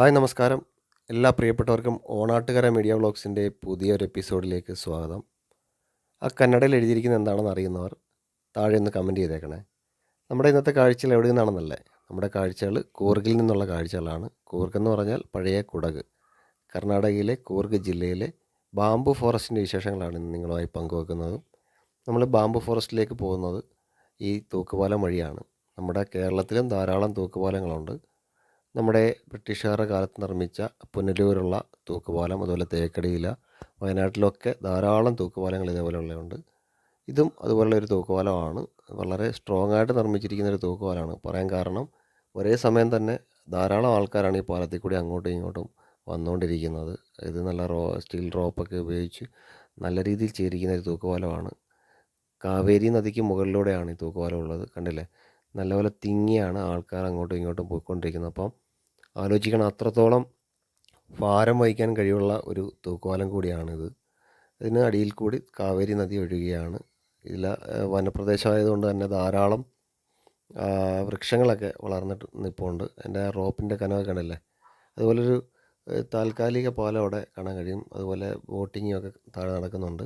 Hi നമസ്കാരം. എല്ലാ പ്രിയപ്പെട്ടവർക്കും ഓണാട്ടുകര മീഡിയ വ്ളോഗ്സിന്റെ പുതിയൊരു എപ്പിസോഡിലേക്ക് സ്വാഗതം. ആ കന്നഡയിൽ എഴുതിയിരിക്കുന്ന എന്താണെന്ന് അറിയുന്നവർ താഴെ ഒന്ന് കമന്റ് ചെയ്തേക്കണേ. നമ്മുടെ ഇന്നത്തെ കാഴ്ചകൾ എവിടെ നിന്നാണെന്നല്ലേ നമ്മുടെ കാഴ്ചകൾ കൂർഗിൽ നിന്നുള്ള കാഴ്ചകളാണ്. കൂർഗ് എന്ന് പറഞ്ഞാൽ പഴയ കുടക്. കർണാടകയിലെ കൂർഗ് ജില്ലയിലെ ബാംബു ഫോറസ്റ്റിന്റെ വിശേഷങ്ങളാണ് നിങ്ങളുമായി പങ്കുവെക്കുന്നത്. നമ്മൾ ബാംബു ഫോറസ്റ്റിലേക്ക് പോകുന്നത് ഈ തൂക്കുപാലം വഴിയാണ്. നമ്മുടെ കേരളത്തിലും ധാരാളം തൂക്കുപാലങ്ങളുണ്ട്. നമ്മുടെ ബ്രിട്ടീഷുകാരുടെ കാലത്ത് നിർമ്മിച്ച പുനലൂരുള്ള തൂക്കുപാലം അതുപോലെ തേക്കടിയില വയനാട്ടിലൊക്കെ ധാരാളം തൂക്കുപാലങ്ങൾ ഇതേപോലെയുള്ളതുണ്ട്. ഇതും അതുപോലുള്ള ഒരു തൂക്കുപാലമാണ്. വളരെ സ്ട്രോങ് ആയിട്ട് നിർമ്മിച്ചിരിക്കുന്ന ഒരു തൂക്കുപാലമാണ്. പറയാൻ കാരണം ഒരേ സമയം തന്നെ ധാരാളം ആൾക്കാരാണ് ഈ പാലത്തിൽ കൂടി അങ്ങോട്ടും ഇങ്ങോട്ടും വന്നുകൊണ്ടിരിക്കുന്നത്. ഇത് നല്ല റോ സ്റ്റീൽ റോപ്പൊക്കെ ഉപയോഗിച്ച് നല്ല രീതിയിൽ ചെയ്തിരിക്കുന്ന ഒരു തൂക്കുപാലമാണ്. കാവേരി നദിക്ക് മുകളിലൂടെയാണ് ഈ തൂക്കുപാലം ഉള്ളത്. കണ്ടില്ലേ? നല്ലപോലെ തിങ്ങിയാണ് ആൾക്കാർ അങ്ങോട്ടും ഇങ്ങോട്ടും പോയിക്കൊണ്ടിരിക്കുന്നത്. അപ്പം ആലോചിക്കണം. അത്രത്തോളം ഭാരം വഹിക്കാൻ കഴിവുള്ള ഒരു തൂക്കുപാലം കൂടിയാണിത്. ഇതിന് അടിയിൽ കൂടി കാവേരി നദി ഒഴുകുകയാണ് ഇതിൽ വനപ്രദേശമായതുകൊണ്ട് തന്നെ ധാരാളം വൃക്ഷങ്ങളൊക്കെ വളർന്നിട്ട് നിൽപ്പുണ്ട് എന്റെ റോപ്പിന്റെ കനമൊക്കെ കണ്ടില്ലേ? അതുപോലൊരു താൽക്കാലിക പാലം അവിടെ കാണാൻ കഴിയും. അതുപോലെ ബോട്ടിങ്ങും ഒക്കെ താഴെ നടക്കുന്നുണ്ട്.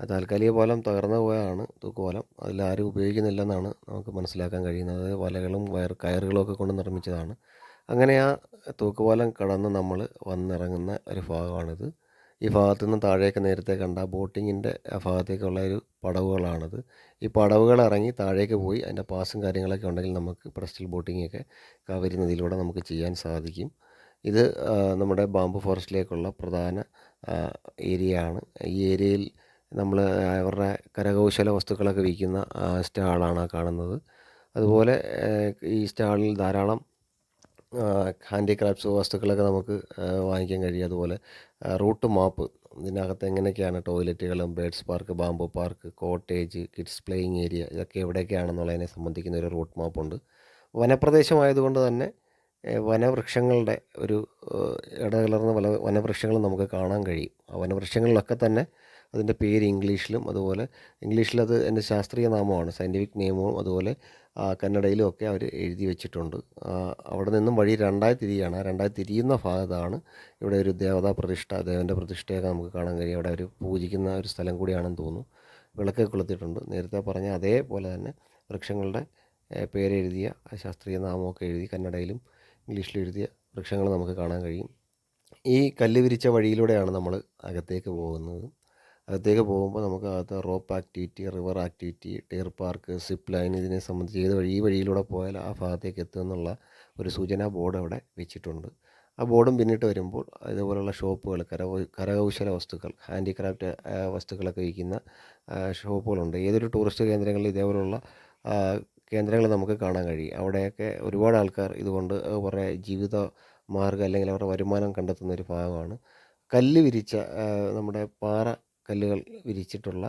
ആ താൽക്കാലിക പാലം തകർന്നു പോയാണ് തൂക്കുപാലം. അതിലാരും ഉപയോഗിക്കുന്നില്ലെന്നാണ് നമുക്ക് മനസ്സിലാക്കാൻ കഴിയുന്നത്. വലകളും വയർ കയറുകളും ഒക്കെ കൊണ്ട് നിർമ്മിച്ചതാണ്. അങ്ങനെ ആ തൂക്കുപാലം കടന്ന് നമ്മൾ വന്നിറങ്ങുന്ന ഒരു ഭാഗമാണിത്. ഈ ഭാഗത്തു നിന്ന് താഴേക്ക് നേരത്തെ കണ്ട ബോട്ടിങ്ങിന്റെ ഭാഗത്തേക്കുള്ള ഒരു പടവുകളാണിത്. ഈ പടവുകൾ ഇറങ്ങി താഴേക്ക് പോയി അതിന്റെ പാസും കാര്യങ്ങളൊക്കെ ഉണ്ടെങ്കിൽ നമുക്ക് പ്രസ്റ്റൽ ബോട്ടിങ്ങൊക്കെ കാവേരി നദിയിലൂടെ നമുക്ക് ചെയ്യാൻ സാധിക്കും. ഇത് നമ്മുടെ ബാംബു ഫോറസ്റ്റിലേക്കുള്ള പ്രധാന ഏരിയ ആണ് ഈ ഏരിയയിൽ നമ്മൾ അവരുടെ കരകൗശല വസ്തുക്കളൊക്കെ വിൽക്കുന്ന സ്റ്റാളാണ് കാണുന്നത്. അതുപോലെ ഈ സ്റ്റാളിൽ ധാരാളം ഹാൻഡിക്രാഫ്റ്റ്സ് വസ്തുക്കളൊക്കെ നമുക്ക് വാങ്ങിക്കാൻ കഴിയും. അതുപോലെ റൂട്ട് മാപ്പ് ഇതിനകത്ത് എങ്ങനെയൊക്കെയാണ് ടോയ്ലറ്റുകളും birds park bamboo park cottage kids playing area ഇതൊക്കെ എവിടെയൊക്കെയാണെന്നുള്ളതിനെ സംബന്ധിക്കുന്ന ഒരു റൂട്ട് മാപ്പുണ്ട് വനപ്രദേശമായതുകൊണ്ട് തന്നെ വനവൃക്ഷങ്ങളുടെ ഒരു ഇടകലർന്ന പല വനവൃക്ഷങ്ങളും നമുക്ക് കാണാൻ കഴിയും. ആ വനവൃക്ഷങ്ങളിലൊക്കെ തന്നെ അതിന്റെ പേര് ഇംഗ്ലീഷിലും അതുപോലെ ഇംഗ്ലീഷിലത് എന്റെ ശാസ്ത്രീയ നാമമാണ് സയന്റിഫിക് നെയിമും അതുപോലെ കന്നഡയിലും ഒക്കെ അവർ എഴുതി വെച്ചിട്ടുണ്ട്. അവിടെ നിന്നും വഴി രണ്ടായി തിരിയാണ് ആ രണ്ടായി തിരിയുന്ന ഭാഗത്താണ് ഇവിടെ ഒരു ദേവതാ പ്രതിഷ്ഠ ദേവന്റെ പ്രതിഷ്ഠയൊക്കെ നമുക്ക് കാണാൻ കഴിയും. അവിടെ അവർ പൂജിക്കുന്ന ഒരു സ്ഥലം കൂടിയാണെന്ന് തോന്നുന്നു. വിളക്കൊക്കെ കൊളുത്തിയിട്ടുണ്ട്. നേരത്തെ പറഞ്ഞ അതേപോലെ തന്നെ വൃക്ഷങ്ങളുടെ പേരെഴുതിയ ശാസ്ത്രീയ നാമമൊക്കെ എഴുതി കന്നഡയിലും ഇംഗ്ലീഷിലും എഴുതിയ വൃക്ഷങ്ങൾ നമുക്ക് കാണാൻ കഴിയും. ഈ കല്ല് വിരിച്ച വഴിയിലൂടെയാണ് നമ്മൾ അകത്തേക്ക് പോകുന്നത്. അകത്തേക്ക് പോകുമ്പോൾ നമുക്ക് അകത്ത് rope activity river activity deer park zip line ഇതിനെ സംബന്ധിച്ച് ഏത് വഴി ഈ വഴിയിലൂടെ പോയാൽ ആ ഭാഗത്തേക്ക് എത്തുമെന്നുള്ള ഒരു സൂചനാ ബോർഡ് അവിടെ വെച്ചിട്ടുണ്ട്. ആ ബോർഡും പിന്നിട്ട് വരുമ്പോൾ ഇതുപോലുള്ള ഷോപ്പുകൾ കര കരകൗശല വസ്തുക്കൾ ഹാൻഡിക്രാഫ്റ്റ് വസ്തുക്കളൊക്കെ വിൽക്കുന്ന ഷോപ്പുകളുണ്ട് ഏതൊരു ടൂറിസ്റ്റ് കേന്ദ്രങ്ങളിൽ ഇതേപോലുള്ള കേന്ദ്രങ്ങൾ നമുക്ക് കാണാൻ കഴിയും. അവിടെയൊക്കെ ഒരുപാട് ആൾക്കാർ ഇതുകൊണ്ട് കുറേ ജീവിത മാർഗം അല്ലെങ്കിൽ അവരുടെ വരുമാനം കണ്ടെത്തുന്ന ഒരു ഭാഗമാണ്. കല്ല് വിരിച്ച നമ്മുടെ പാറ കല്ലുകൾ വിരിച്ചിട്ടുള്ള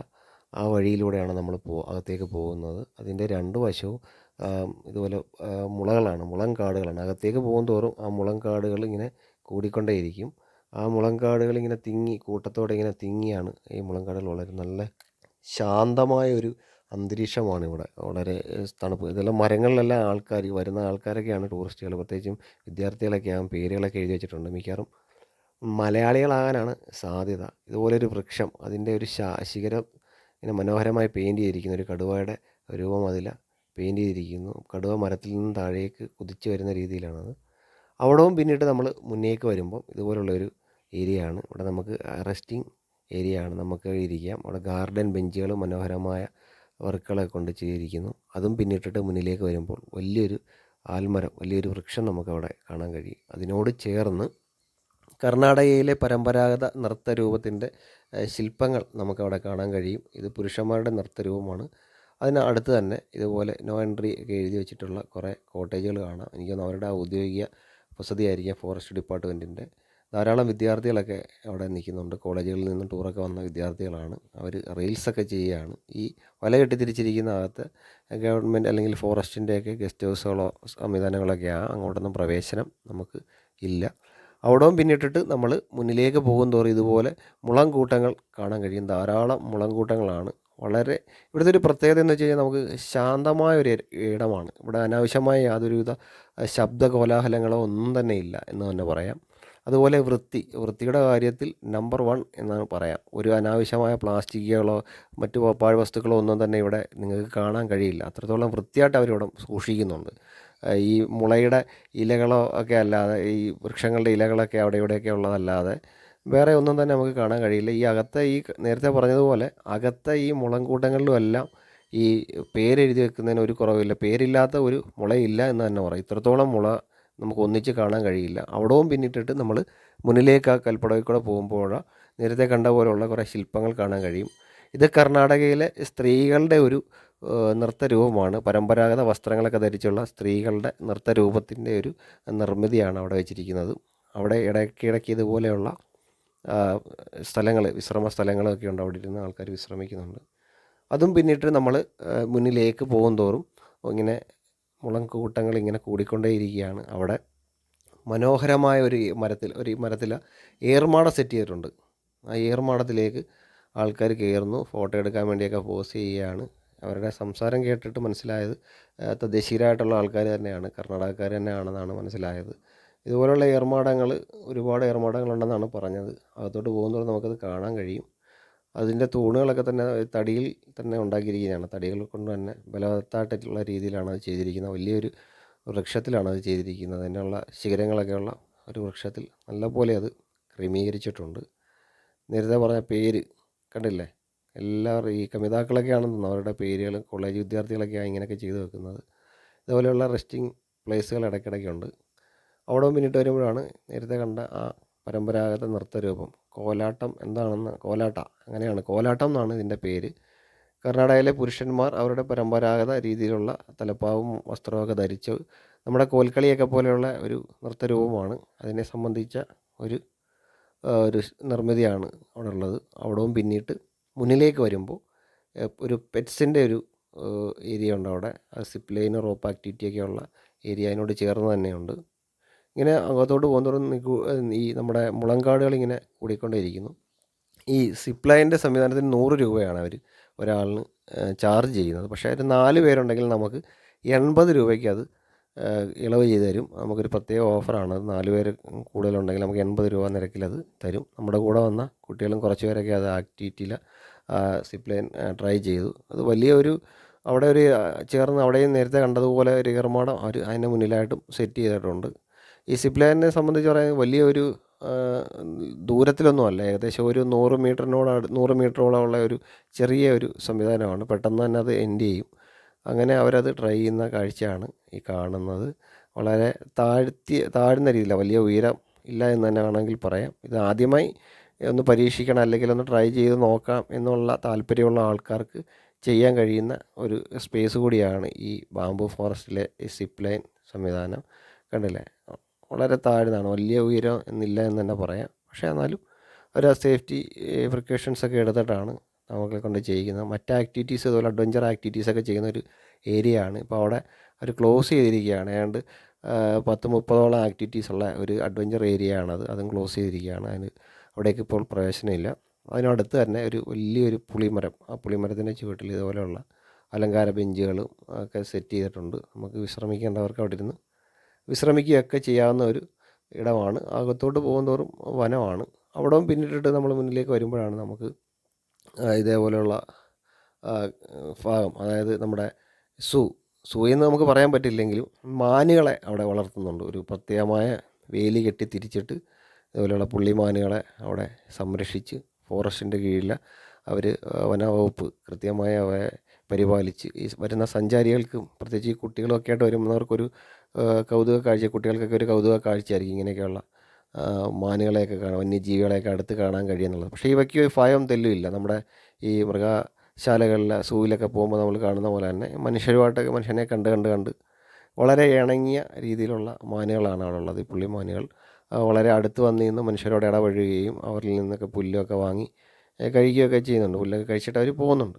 ആ വഴിയിലൂടെയാണ് നമ്മൾ പോ അകത്തേക്ക് പോകുന്നത്. അതിന്റെ രണ്ട് വശവും ഇതുപോലെ മുളകളാണ്. മുളം കാടുകളാണ്. അകത്തേക്ക് പോകും തോറും ആ മുളം കാടുകൾ ഇങ്ങനെ കൂടിക്കൊണ്ടേയിരിക്കും. ആ മുളം കാടുകൾ ഇങ്ങനെ തിങ്ങി കൂട്ടത്തോടെ ഇങ്ങനെ തിങ്ങിയാണ് ഈ മുളം കാടുകൾ വളരെ നല്ല ശാന്തമായ ഒരു അന്തരീക്ഷമാണ് ഇവിടെ. വളരെ തണുപ്പ്. ഇതെല്ലാം മരങ്ങളിലെല്ലാം ആൾക്കാർ വരുന്ന ആൾക്കാരൊക്കെയാണ് ടൂറിസ്റ്റുകൾ. പ്രത്യേകിച്ചും വിദ്യാർത്ഥികളൊക്കെയാണ് പേരുകളൊക്കെ എഴുതി വെച്ചിട്ടുണ്ട്. മിക്കവാറും മലയാളികളാകാനാണ് സാധ്യത. ഇതുപോലൊരു വൃക്ഷം അതിന്റെ ഒരു ശിഖരം ഇങ്ങനെ മനോഹരമായി പെയിന്റ് ചെയ്തിരിക്കുന്ന. ഒരു കടുവയുടെ രൂപം അതിൽ പെയിന്റ് ചെയ്തിരിക്കുന്നു. കടുവ മരത്തിൽ നിന്ന് താഴേക്ക് കുതിച്ചു വരുന്ന രീതിയിലാണത്. അവിടവും പിന്നീട് നമ്മൾ മുന്നേക്ക് വരുമ്പം ഇതുപോലുള്ള ഒരു ഏരിയ ആണ് ഇവിടെ നമുക്ക് റെസ്റ്റിംഗ് ഏരിയ ആണ് നമുക്ക് ഇരിക്കാം. അവിടെ ഗാർഡൻ ബെഞ്ചുകൾ മനോഹരമായ വർക്കുകളൊക്കെ കൊണ്ട് ചെയ്തിരിക്കുന്നു. അതും പിന്നിട്ടിട്ട് മുന്നിലേക്ക് വരുമ്പോൾ വലിയൊരു ആൽമരം വലിയൊരു വൃക്ഷം നമുക്കവിടെ കാണാൻ കഴിയും. അതിനോട് ചേർന്ന് കർണാടകയിലെ പരമ്പരാഗത നൃത്തരൂപത്തിന്റെ ശില്പങ്ങൾ നമുക്കവിടെ കാണാൻ കഴിയും. ഇത് പുരുഷന്മാരുടെ നൃത്തരൂപമാണ്. അതിന് അടുത്ത് തന്നെ ഇതുപോലെ നോ എൻട്രി ഒക്കെ എഴുതി വെച്ചിട്ടുള്ള കുറേ കോട്ടേജുകൾ കാണാം. എനിക്ക് തോന്നുന്നു അവരുടെ ഔദ്യോഗിക വസതിയായിരിക്കാം ഫോറസ്റ്റ് ഡിപ്പാർട്ട്മെന്റിന്റെ. ധാരാളം വിദ്യാർത്ഥികളൊക്കെ അവിടെ നിൽക്കുന്നുണ്ട്. കോളേജുകളിൽ നിന്നും ടൂറൊക്കെ വന്ന വിദ്യാർത്ഥികളാണ്. അവർ റീൽസൊക്കെ ചെയ്യുകയാണ്. ഈ വല കെട്ടി തിരിച്ചിരിക്കുന്ന അകത്ത് ഗവൺമെന്റ് അല്ലെങ്കിൽ ഫോറസ്റ്റിന്റെയൊക്കെ ഗസ്റ്റ് ഹൗസുകളോ സംവിധാനങ്ങളൊക്കെയാണ്. അങ്ങോട്ടൊന്നും പ്രവേശനം നമുക്ക് ഇല്ല. അവിടവും പിന്നിട്ടിട്ട് നമ്മൾ മുന്നിലേക്ക് പോകും തോറും ഇതുപോലെ മുളം കൂട്ടങ്ങൾ കാണാൻ കഴിയും. ധാരാളം മുളം കൂട്ടങ്ങളാണ് വളരെ ഇവിടുത്തെ ഒരു പ്രത്യേകത എന്ന് വെച്ച് കഴിഞ്ഞാൽ നമുക്ക് ശാന്തമായ ഒരു ഇടമാണ്. ഇവിടെ അനാവശ്യമായ യാതൊരുവിധ ശബ്ദ കോലാഹലങ്ങളോ ഒന്നും തന്നെ ഇല്ല എന്ന് തന്നെ പറയാം. അതുപോലെ വൃത്തി വൃത്തിയുടെ കാര്യത്തിൽ നമ്പർ വൺ എന്നാണ് പറയാം. ഒരു അനാവശ്യമായ പ്ലാസ്റ്റിക്കുകളോ മറ്റു പാഴ് വസ്തുക്കളോ ഒന്നും തന്നെ ഇവിടെ നിങ്ങൾക്ക് കാണാൻ കഴിയില്ല. അത്രത്തോളം വൃത്തിയായിട്ട് അവരിവിടെ സൂക്ഷിക്കുന്നുണ്ട്. ഈ മുളയുടെ ഇലകളോ ഒക്കെ അല്ലാതെ ഈ വൃക്ഷങ്ങളുടെ ഇലകളൊക്കെ അവിടെ ഇവിടെയൊക്കെ ഉള്ളതല്ലാതെ വേറെ ഒന്നും തന്നെ നമുക്ക് കാണാൻ കഴിയില്ല. ഈ അകത്തെ ഈ നേരത്തെ പറഞ്ഞതുപോലെ അകത്തെ ഈ മുളങ്കൂട്ടങ്ങളിലും എല്ലാം ഈ പേരെഴുതി വെക്കുന്നതിന് ഒരു കുറവില്ല. പേരില്ലാത്ത ഒരു മുളയില്ല എന്ന് തന്നെ പറയും. ഇത്രത്തോളം മുള നമുക്ക് ഒന്നിച്ച് കാണാൻ കഴിയില്ല. അവിടവും പിന്നിട്ടിട്ട് നമ്മൾ മുന്നിലേക്ക് ആ കൽപ്പടവിൽ കൂടെ പോകുമ്പോൾ നേരത്തെ കണ്ട പോലെയുള്ള കുറേ ശില്പങ്ങൾ കാണാൻ കഴിയും. ഇത് കർണാടകയിലെ സ്ത്രീകളുടെ ഒരു നൃത്തരൂപമാണ്. പരമ്പരാഗത വസ്ത്രങ്ങളൊക്കെ ധരിച്ചുള്ള സ്ത്രീകളുടെ നൃത്തരൂപത്തിന്റെ ഒരു നിർമ്മിതിയാണ് അവിടെ വെച്ചിരിക്കുന്നത്. അവിടെ ഇടയ്ക്കിടയ്ക്ക് ഇതുപോലെയുള്ള സ്ഥലങ്ങൾ വിശ്രമ സ്ഥലങ്ങളൊക്കെ ഉണ്ട്. അവിടെ ഇരുന്ന് ആൾക്കാർ വിശ്രമിക്കുന്നുണ്ട്. അതും പിന്നിട്ട് നമ്മൾ മുന്നിലേക്ക് പോകും തോറും ഇങ്ങനെ മുളങ്കൂട്ടങ്ങൾ ഇങ്ങനെ കൂടിക്കൊണ്ടേയിരിക്കുകയാണ്. അവിടെ മനോഹരമായ ഒരു മരത്തിൽ ഒരു മരത്തിൽ ഏർമാട സെറ്റ് ചെയ്തിട്ടുണ്ട്. ആ ഏർമാടത്തിലേക്ക് ആൾക്കാർ കയറുന്നു. ഫോട്ടോ എടുക്കാൻ വേണ്ടിയൊക്കെ പോസ് ചെയ്യുകയാണ്. അവരുടെ സംസാരം കേട്ടിട്ട് മനസ്സിലായത് തദ്ദേശീയരായിട്ടുള്ള ആൾക്കാർ തന്നെയാണ് കർണാടകക്കാർ തന്നെയാണെന്നാണ് മനസ്സിലായത്. ഇതുപോലുള്ള ഏർമാടങ്ങൾ ഒരുപാട് ഏർമാടങ്ങളുണ്ടെന്നാണ് പറഞ്ഞത്. അകത്തോട്ട് പോകുമ്പോൾ നമുക്കത് കാണാൻ കഴിയും. അതിന്റെ തൂണുകളൊക്കെ തന്നെ തടിയിൽ തന്നെ ഉണ്ടാക്കിയിരിക്കുന്നതാണ് തടികൾ കൊണ്ട് തന്നെ ബലവത്തായിട്ടുള്ള രീതിയിലാണ് അത് ചെയ്തിരിക്കുന്നത്. വലിയൊരു വൃക്ഷത്തിലാണ് അത് ചെയ്തിരിക്കുന്നത്. അതിനുള്ള ശിഖരങ്ങളൊക്കെയുള്ള ഒരു വൃക്ഷത്തിൽ നല്ലപോലെ അത് ക്രമീകരിച്ചിട്ടുണ്ട്. നേരത്തെ പറഞ്ഞ പേര് കണ്ടില്ലേ? എല്ലാവരും ഈ കമിതാക്കളൊക്കെയാണെന്ന് തോന്നുന്നു. അവരുടെ പേരുകൾ കോളേജ് വിദ്യാർത്ഥികളൊക്കെയാണ് ഇങ്ങനെയൊക്കെ ചെയ്തു വെക്കുന്നത്. ഇതുപോലെയുള്ള റെസ്റ്റിംഗ് പ്ലേസുകൾ ഇടയ്ക്കിടയ്ക്കുണ്ട്. അവിടെ പിന്നിട്ട് വരുമ്പോഴാണ് നേരത്തെ കണ്ട ആ പരമ്പരാഗത നൃത്തരൂപം. കോലാട്ടം എന്താണെന്ന് കോലാട്ട അങ്ങനെയാണ്. കോലാട്ടം എന്നാണ് ഇതിന്റെ പേര്. കർണാടകയിലെ പുരുഷന്മാർ അവരുടെ പരമ്പരാഗത രീതിയിലുള്ള തലപ്പാവും വസ്ത്രമൊക്കെ ധരിച്ച് നമ്മുടെ കോൽക്കളിയൊക്കെ പോലെയുള്ള ഒരു നൃത്തരൂപമാണ്. അതിനെ സംബന്ധിച്ച ഒരു ഒരു നിർമ്മിതിയാണ് അവിടെ ഉള്ളത് അവിടവും പിന്നിട്ട് മുന്നിലേക്ക് വരുമ്പോൾ ഒരു പെറ്റ്സിന്റെ ഒരു ഏരിയ ഉണ്ട് അവിടെ. സിപ്പ് ലൈൻ റോപ്പ് ആക്ടിവിറ്റിയൊക്കെ ഉള്ള ഏരിയ അതിനോട് ചേർന്ന് തന്നെയുണ്ട്. ഇങ്ങനെ അകത്തോട്ട് പോകുന്നതോറും ഈ നമ്മുടെ മുളങ്കാടുകൾ ഇങ്ങനെ കൂടിക്കൊണ്ടേയിരിക്കുന്നു. ഈ സിപ്പ് ലൈനിന്റെ സംവിധാനത്തിന് നൂറ് രൂപയാണ് അവർ ഒരാളിന് ചാർജ് ചെയ്യുന്നത്. പക്ഷേ ഒരു നാല് പേരുണ്ടെങ്കിൽ നമുക്ക് എൺപത് രൂപയ്ക്ക് അത് ഇളവ് ചെയ്ത് തരും. നമുക്കൊരു പ്രത്യേക ഓഫറാണ്. അത് നാല് പേര് കൂടുതലുണ്ടെങ്കിൽ നമുക്ക് എൺപത് രൂപ നിരക്കിൽ അത് തരും. നമ്മുടെ കൂടെ വന്ന കുട്ടികളും കുറച്ച് പേരൊക്കെ അത് ആക്ടിവിറ്റിയിൽ സിപ്പ് ലൈൻ ട്രൈ ചെയ്തു. അത് വലിയ ഒരു അവിടെ ഒരു ചേർന്ന് അവിടെയും നേരത്തെ കണ്ടതുപോലെ ഒരു ഏർമാടം അവർ അതിന്റെ മുന്നിലായിട്ടും സെറ്റ് ചെയ്തിട്ടുണ്ട്. ഈ സിപ്പ് ലൈനിനെ സംബന്ധിച്ച് പറയാൻ വലിയൊരു ദൂരത്തിലൊന്നും അല്ല. ഏകദേശം ഒരു നൂറ് മീറ്ററിനോട് നൂറ് മീറ്ററോളം ഉള്ള ഒരു ചെറിയ ഒരു സംവിധാനമാണ്. പെട്ടെന്ന് തന്നെ അത് എൻഡ് ചെയ്യും. അങ്ങനെ അവരത് ട്രൈ ചെയ്യുന്ന കാഴ്ചയാണ് ഈ കാണുന്നത്. വളരെ താഴ്ത്തി താഴ്ന്ന രീതിയിലാണ് വലിയ ഉയരം ഇല്ല എന്ന് തന്നെ വേണമെങ്കിൽ പറയാം. ഇത് ആദ്യമായി ഒന്ന് പരീക്ഷിക്കണം അല്ലെങ്കിൽ ഒന്ന് ട്രൈ ചെയ്ത് നോക്കാം എന്നുള്ള താല്പര്യമുള്ള ആൾക്കാർക്ക് ചെയ്യാൻ കഴിയുന്ന ഒരു സ്പേസ് കൂടിയാണ് ഈ ബാംബു ഫോറസ്റ്റിലെ ഈ സിപ്പ് ലൈൻ സംവിധാനം. കണ്ടില്ലേ? വളരെ താഴ്ന്നതാണ് വലിയ ഉയരം എന്നില്ല എന്ന് തന്നെ പറയാം. പക്ഷേ എന്നാലും ഒരു സേഫ്റ്റി പ്രിക്കോഷൻസ് ഒക്കെ എടുത്തിട്ടാണ് നമ്മളെ കൊണ്ട് ചെയ്യിക്കുന്നത്. മറ്റ് ആക്ടിവിറ്റീസ് അതുപോലെ അഡ്വഞ്ചർ ആക്ടിവിറ്റീസ് ഒക്കെ ചെയ്യുന്ന ഒരു ഏരിയ ആണ്. ഇപ്പോൾ അവിടെ അവർ ക്ലോസ് ചെയ്തിരിക്കുകയാണ്. ഏതാണ്ട് പത്ത് മുപ്പതോളം ആക്ടിവിറ്റീസ് ഉള്ള ഒരു അഡ്വഞ്ചർ ഏരിയ ആണത്. അതും ക്ലോസ് ചെയ്തിരിക്കുകയാണ്. അതിന് അവിടേക്ക് ഇപ്പോൾ പ്രവേശനമില്ല. അതിനടുത്ത് തന്നെ ഒരു വലിയൊരു പുളിമരം. ആ പുളിമരത്തിന്റെ ചുവട്ടിൽ ഇതുപോലെയുള്ള അലങ്കാര ബെഞ്ചുകളും ഒക്കെ സെറ്റ് ചെയ്തിട്ടുണ്ട്. നമുക്ക് വിശ്രമിക്കേണ്ടവർക്ക് അവിടെ ഇരുന്ന് വിശ്രമിക്കുകയൊക്കെ ചെയ്യാവുന്ന ഒരു ഇടമാണ്. അകത്തോട്ട് പോകുന്തോറും വനമാണ്. അവിടവും പിന്നിട്ടിട്ട് നമ്മൾ മുന്നിലേക്ക് വരുമ്പോഴാണ് നമുക്ക് ഇതേപോലെയുള്ള ഭാഗം. അതായത് നമ്മുടെ സൂ. സൂ എന്ന് നമുക്ക് പറയാൻ പറ്റില്ലെങ്കിലും മാനുകളെ അവിടെ വളർത്തുന്നുണ്ട്. ഒരു പ്രത്യേകമായ വേലി കെട്ടി തിരിച്ചിട്ട് ഇതുപോലെയുള്ള പുള്ളിമാനുകളെ അവിടെ സംരക്ഷിച്ച് ഫോറസ്റ്റിന്റെ കീഴിൽ അവർ വനവകുപ്പ് കൃത്യമായി അവയെ പരിപാലിച്ച്. ഈ വരുന്ന സഞ്ചാരികൾക്കും പ്രത്യേകിച്ച് ഈ കുട്ടികളൊക്കെ ആയിട്ട് വരുന്നവർക്കൊരു കൗതുക കാഴ്ച കുട്ടികൾക്കൊക്കെ ഒരു കൗതുക കാഴ്ചയായിരിക്കും ഇങ്ങനെയൊക്കെയുള്ള മാനുകളെയൊക്കെ കാണാൻ വന്യജീവികളെയൊക്കെ അടുത്ത് കാണാൻ കഴിയുന്നുള്ളത്. പക്ഷേ ഇവയ്ക്ക് ഭയം തെല്ലുമില്ല നമ്മുടെ ഈ മൃഗശാലകളിൽ സൂവിലൊക്കെ പോകുമ്പോൾ നമ്മൾ കാണുന്ന പോലെ തന്നെ മനുഷ്യരുമായിട്ടൊക്കെ മനുഷ്യനെ കണ്ട് കണ്ട് കണ്ട് വളരെ ഇണങ്ങിയ രീതിയിലുള്ള മാനുകളാണ് അവിടെ ഉള്ളത്. ഈ പുള്ളി മാനുകൾ വളരെ അടുത്ത് വന്ന് നിന്ന് മനുഷ്യരോട് ഇടപഴകുകയും അവരിൽ നിന്നൊക്കെ പുല്ലൊക്കെ വാങ്ങി കഴിക്കുകയൊക്കെ ചെയ്യുന്നുണ്ട്. പുല്ലൊക്കെ കഴിച്ചിട്ട് അവർ പോകുന്നുണ്ട്.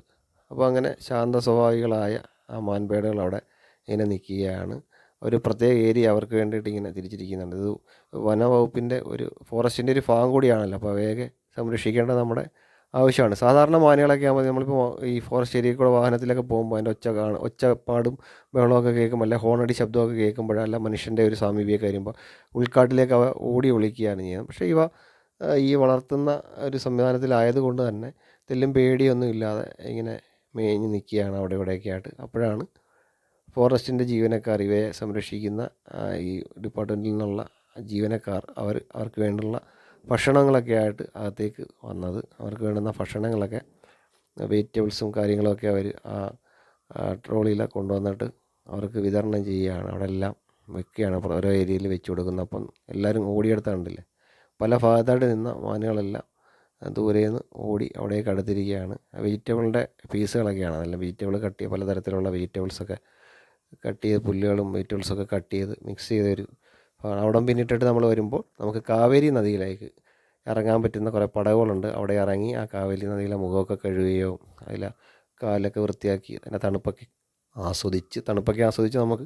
അപ്പോൾ അങ്ങനെ ശാന്ത സ്വഭാവികളായ ആ മാൻപേടുകൾ അവിടെ ഇങ്ങനെ നിൽക്കുകയാണ്. ഒരു പ്രത്യേക ഏരിയ അവർക്ക് വേണ്ടിയിട്ട് ഇങ്ങനെ തിരിച്ചിരിക്കുന്നുണ്ട്. ഇത് വനവകുപ്പിന്റെ ഒരു ഫോറസ്റ്റിന്റെ ഒരു ഭാഗം കൂടിയാണല്ലോ. അപ്പോൾ അവയൊക്കെ സംരക്ഷിക്കേണ്ടത് നമ്മുടെ ആവശ്യമാണ്. സാധാരണ മാനുകളൊക്കെ ആകുമ്പോൾ നമ്മളിപ്പോൾ ഈ ഫോറസ്റ്റ് ഏരിയയിൽ കൂടെ വാഹനത്തിലൊക്കെ പോകുമ്പോൾ അതിന്റെ ഒച്ച കാണും ഒച്ചപ്പാടും ബഹളമൊക്കെ കേൾക്കുമ്പോൾ അല്ല ഹോണടി ശബ്ദമൊക്കെ കേൾക്കുമ്പോഴല്ല മനുഷ്യന്റെ ഒരു സാമീപ്യമൊക്കെ വരുമ്പോൾ ഉൾക്കാട്ടിലേക്ക് അവ ഓടി ഒളിക്കുകയാണ് ചെയ്യുന്നത്. പക്ഷേ ഇവ ഈ വളർത്തുന്ന ഒരു സംവിധാനത്തിലായതുകൊണ്ട് തന്നെ തെല്ലും പേടിയൊന്നും ഇല്ലാതെ ഇങ്ങനെ മേഞ്ഞ് നിൽക്കുകയാണ് അവിടെ ഇവിടെയൊക്കെ ആയിട്ട്. അപ്പോഴാണ് ഫോറസ്റ്റിന്റെ ജീവനക്കാർ ഇവയെ സംരക്ഷിക്കുന്ന ഈ ഡിപ്പാർട്ട്മെന്റിൽ നിന്നുള്ള ജീവനക്കാർ അവർ അവർക്ക് വേണ്ടുള്ള ഭക്ഷണങ്ങളൊക്കെ ആയിട്ട് അകത്തേക്ക് വന്നത്. അവർക്ക് വേണ്ടുന്ന ഭക്ഷണങ്ങളൊക്കെ വെജിറ്റബിൾസും കാര്യങ്ങളൊക്കെ അവർ ആ ട്രോളിയിൽ കൊണ്ടുവന്നിട്ട് അവർക്ക് വിതരണം ചെയ്യുകയാണ്. അവിടെ എല്ലാം വെക്കുകയാണ് ഓരോ ഏരിയയിൽ വെച്ച് കൊടുക്കുന്നത് അപ്പം എല്ലാവരും ഓടിയെടുത്ത കണ്ടില്ലേ? പല ഭാഗത്തായിട്ട് നിന്ന മാനുകളെല്ലാം ദൂരെ നിന്ന് ഓടി അവിടേക്ക് അടുത്തിരിക്കുകയാണ്. വെജിറ്റബിളിന്റെ പീസുകളൊക്കെയാണ്. നല്ല വെജിറ്റബിൾ കട്ട് പല തരത്തിലുള്ള വെജിറ്റബിൾസൊക്കെ കട്ട് ചെയ്ത് പുല്ലുകളും വെജിറ്റബിൾസൊക്കെ കട്ട് ചെയ്ത് മിക്സ് ചെയ്തൊരു അവിടം പിന്നിട്ടിട്ട് നമ്മൾ വരുമ്പോൾ നമുക്ക് കാവേരി നദിയിലേക്ക് ഇറങ്ങാൻ പറ്റുന്ന കുറേ പടവുകളുണ്ട് അവിടെ ഇറങ്ങി ആ കാവേരി നദിയിലെ മുഖമൊക്കെ കഴുകുകയോ അതിലെ കാലൊക്കെ വൃത്തിയാക്കി അതിന്റെ തണുപ്പൊക്കെ ആസ്വദിച്ച് തണുപ്പൊക്കെ ആസ്വദിച്ച് നമുക്ക്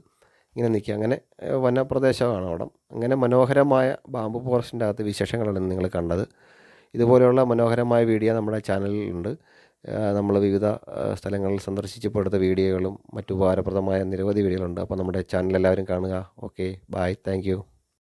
ഇങ്ങനെ നിൽക്കാം. അങ്ങനെ വനപ്രദേശമാണ് അവിടെ. അങ്ങനെ മനോഹരമായ ബാമ്പു ഫോറസ്റ്റിന്റെ അകത്ത് വിശേഷങ്ങളാണ് നിങ്ങൾ കണ്ടത്. ഇതുപോലെയുള്ള മനോഹരമായ വീഡിയോ നമ്മുടെ ചാനലിലുണ്ട്. നമ്മൾ വിവിധ സ്ഥലങ്ങളിൽ സന്ദർശിച്ചപ്പോൾ എടുത്ത വീഡിയോകളും മറ്റു ഉപകാരപ്രദമായ നിരവധി വീഡിയോകളുണ്ട്. അപ്പോൾ നമ്മുടെ ചാനൽ എല്ലാവരും കാണുക. Okay bye thank